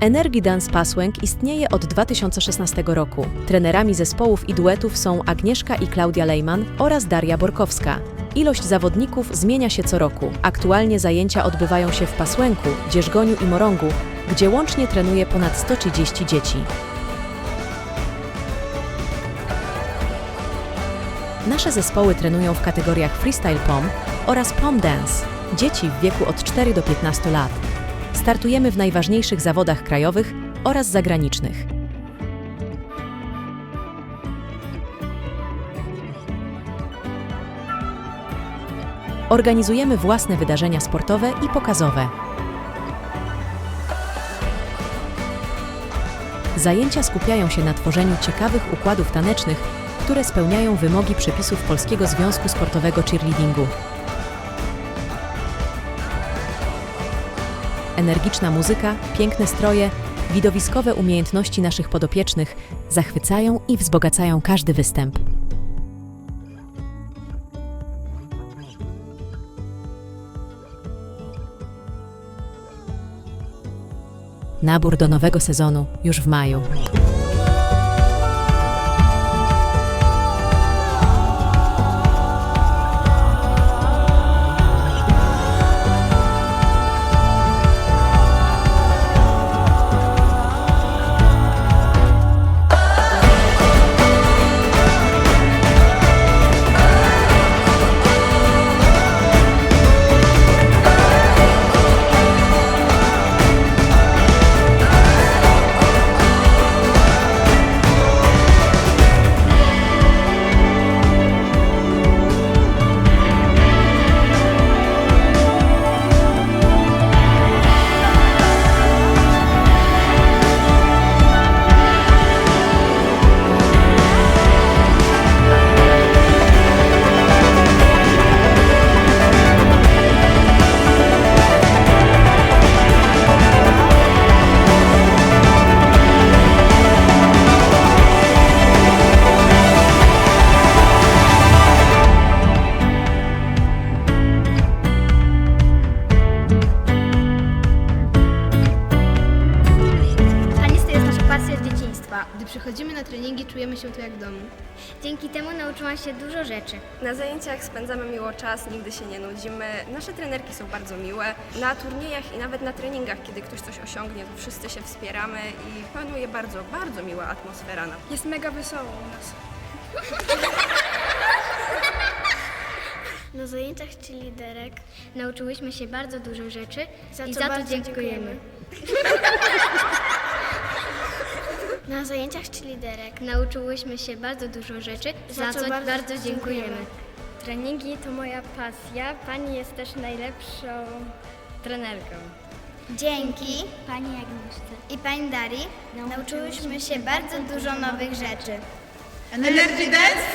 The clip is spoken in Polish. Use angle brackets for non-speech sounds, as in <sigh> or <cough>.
Energy Dance Pasłęk istnieje od 2016 roku. Trenerami zespołów i duetów są Agnieszka i Klaudia Lejman oraz Daria Borkowska. Ilość zawodników zmienia się co roku. Aktualnie zajęcia odbywają się w Pasłęku, Dzierżgoniu i Morągu, gdzie łącznie trenuje ponad 130 dzieci. Nasze zespoły trenują w kategoriach freestyle pom oraz pom dance. Dzieci w wieku od 4 do 15 lat. Startujemy w najważniejszych zawodach krajowych oraz zagranicznych. Organizujemy własne wydarzenia sportowe i pokazowe. Zajęcia skupiają się na tworzeniu ciekawych układów tanecznych, które spełniają wymogi przepisów Polskiego Związku Sportowego Cheerleadingu. Energiczna muzyka, piękne stroje, widowiskowe umiejętności naszych podopiecznych zachwycają i wzbogacają każdy występ. Nabór do nowego sezonu już w maju. Dzieciństwa. Gdy przychodzimy na treningi, czujemy się tu jak w domu. Dzięki temu nauczyłam się dużo rzeczy. Na zajęciach spędzamy miło czas, nigdy się nie nudzimy. Nasze trenerki są bardzo miłe. Na turniejach i nawet na treningach, kiedy ktoś coś osiągnie, to wszyscy się wspieramy i panuje bardzo, bardzo miła atmosfera. Na... Jest mega wesoło u nas. <laughs> Na zajęciach czy liderek nauczyłyśmy się bardzo dużo rzeczy Za i co za to bardzo dziękujemy. <laughs> Na zajęciach czy liderek. Nauczyłyśmy się bardzo dużo rzeczy, za, co, bardzo, dziękujemy. Treningi to moja pasja. Pani jest też najlepszą trenerką. Dzięki Pani Agnieszce i Pani Darii nauczyłyśmy się bardzo dużo nowych rzeczy. Energy Dance